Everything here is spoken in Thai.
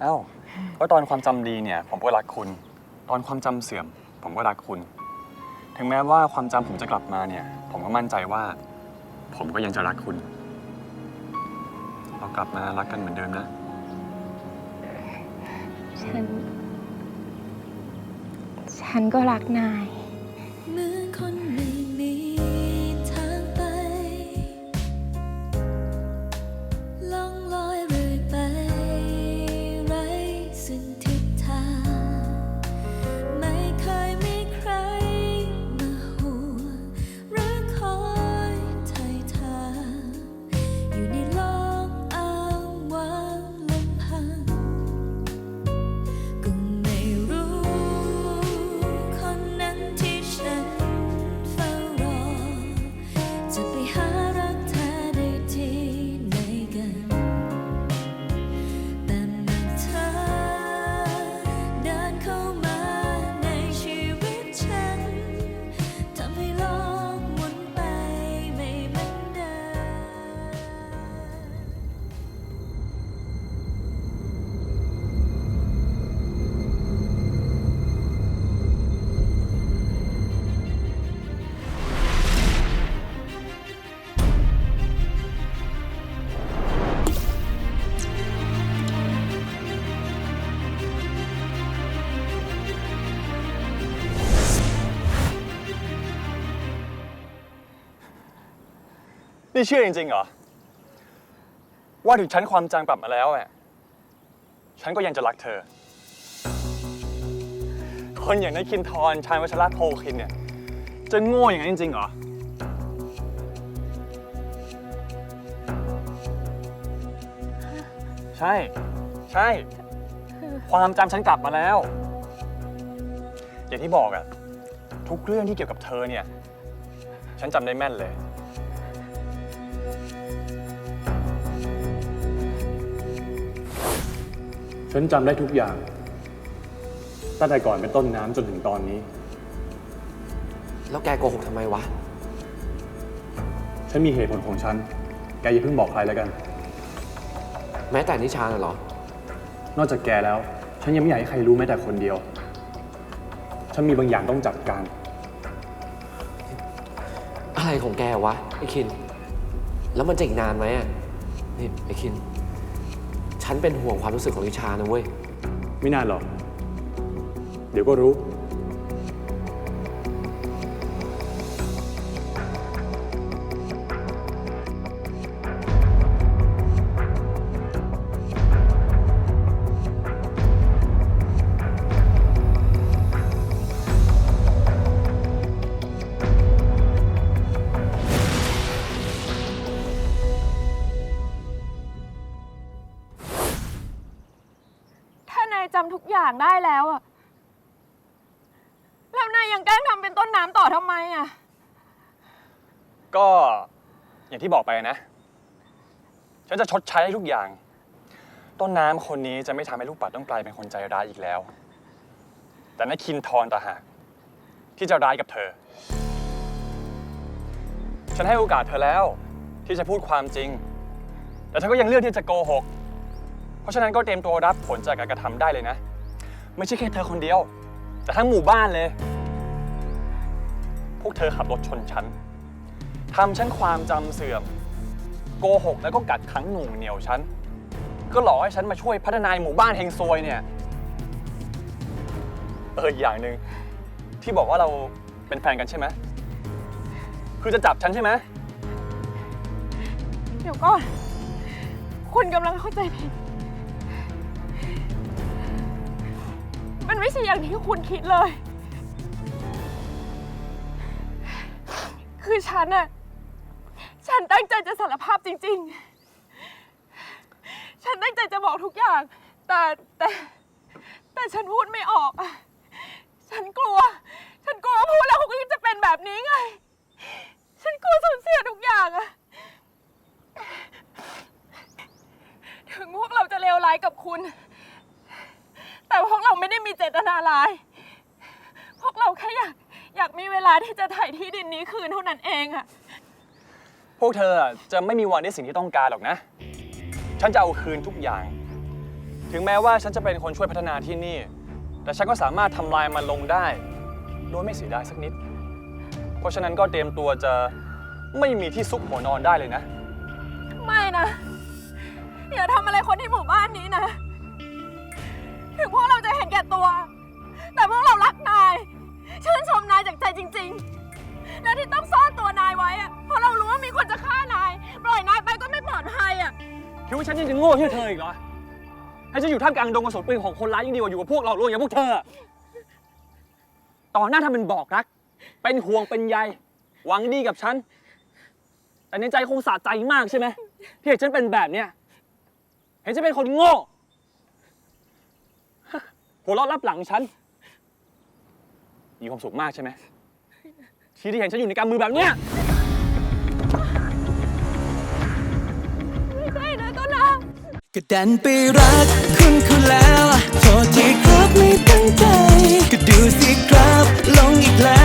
เอ้าก็ตอนความจำดีเนี่ย ผมก็รักคุณ ตอนความจำเสื่อม ผมก็รักคุณ ถึงแม้ว่าความจำผมจะกลับมาเนี่ย ผมก็มั่นใจว่า ผมก็ยังจะรักคุณ เรากลับมารักกันเหมือนเดิมนะ ฉัน ฉันก็รักนาย เหมือนคน นี่เชื่อจริงๆเหรอ ว่าถึงฉันความจำกลับมาแล้วอะฉันก็ยังจะรักเธอ คนอย่างนายคินทรชายวัชระโพคินเนี่ย จะโง่อย่างนั้นจริงๆเหรอ ใช่ ใช่ ความจำฉันกลับมาแล้ว อย่างที่บอกอะทุกเรื่องที่เกี่ยวกับเธอเนี่ย ฉันจำได้แม่นเลย ฉันจำได้ทุกอย่าง ตั้งแต่ก่อนเป็นต้นน้ำจนถึงตอนนี้ แล้วแกโกหกทำไมวะ ฉันมีเหตุผลของฉัน แกอย่าเพิ่งบอกใครแล้วกัน แม้แต่นิชาน่ะเหรอ นอกจากแกแล้ว ฉันยังไม่อยากให้ใครรู้แม้แต่คนเดียว ฉันมีบางอย่างต้องจัดการ อะไรของแกวะไอ้คิน แล้วมันจะอีกนานไหมอะนี่ไอ้คิน ฉันเป็นห่วงความรู้สึกของนิชานะเว้ย ไม่นานหรอก เดี๋ยวก็รู้ายจำทุกอย่างได้แล้วอะแล้วนายยังแกล้งทำเป็นต้นน้ำต่อทำไมอะก็อย่างที่บอกไปนะ ฉันจะชดใช้ให้ทุกอย่าง ต้นน้ำคนนี้จะไม่ทำให้ลูกปัดต้องกลายเป็นคนใจร้ายอีกแล้ว แต่นั่นคินทรต่างหากที่จะร้ายกับเธอ ฉันให้โอกาสเธอแล้ว ที่จะพูดความจริง แต่เธอก็ยังเลือกที่จะโกหก เพราะฉะนั้นก็เตรียมตัวรับผลจากการกระทำได้เลยนะ ไม่ใช่แค่เธอคนเดียว แต่ทั้งหมู่บ้านเลย พวกเธอขับรถชนฉันทำฉันความจำเสื่อม โกหกแล้วก็กัดขังหน่วงเหนียวฉัน ก็หลอกให้ฉันมาช่วยพัฒนาหมู่บ้านเฮงซวยเนี่ย เอออีกอย่างหนึ่งที่บอกว่าเราเป็นแฟนกันใช่ไหมคือจะจับฉันใช่ไหม เดี๋ยวก่อน คุณกำลังเข้าใจผิด ไม่ใช่อย่างที่คุณคิดเลย คือฉันอะฉันตั้งใจจะสารภาพจริง ๆ ฉันตั้งใจจะบอกทุกอย่าง แต่แต่แต่ฉันพูดไม่ออกอะฉันกลัว ฉันกลัวว่าพูดแล้วคุณก็จะเป็นแบบนี้ไง ฉันกลัวสูญเสียทุกอย่างอะ ถึงพวกเราจะเลวร้ายกับคุณ แต่พวกเราไม่ได้มีเจตนาร้าย พวกเราแค่อยากอยากมีเวลาที่จะถ่ายที่ดินนี้คืนเท่านั้นเองอะพวกเธอจะไม่มีวันได้สิ่งที่ต้องการหรอกนะ ฉันจะเอาคืนทุกอย่างฉถึงแม้ว่าฉันจะเป็นคนช่วยพัฒนาที่นี่ แต่ฉันก็สามารถทำลายมันลงได้ โดยไม่เสียดายสักนิด เพราะฉะนั้นก็เตรียมตัวจะไม่มีที่ซุกหัวนอนได้เลยนะ ไม่นะ อย่าทำอะไรคนที่หมู่บ้านนี้นะ ถึงพวกเราจะเห็นแก่ตัว แต่พวกเรารักนาย ชื่นชมนายจากใจจริง ๆ และที่ต้องซ่อนตัวนายไว้อะเพราะเรารู้ว่ามีคนจะฆ่านาย ปล่อยนายไปก็ไม่ปลอดภัยอะคิดว่าฉันยังจะโง่เที่เธออีกเหรอ ให้ฉันอยู่ท่ามกลางดงกระสุนปืนของคนร้ายยิ่งดีกว่าอยู่กับพวกเราลวงอย่างพวกเธอ ต่อหน้าทำเป็นบอกรัก เป็นห่วงเป็นใย หวังดีกับฉัน แต่ในใจคงสะใจมากใช่ไหมที่เห็นฉันเป็นแบบเนี้ย เห็นฉันเป็นคนโง่ หัวเราะรับหลังฉัน มีความสุขมากใช่ไหมที่ที่เห็นฉันอยู่ในกำมือแบบเนี้ย ไม่ใช่นะต้นนะก็ดันไปรักคุณเขาแล้ว โทษทีครับไม่ตั้งใจ ก็ดูสิครับลงอีกแล้ว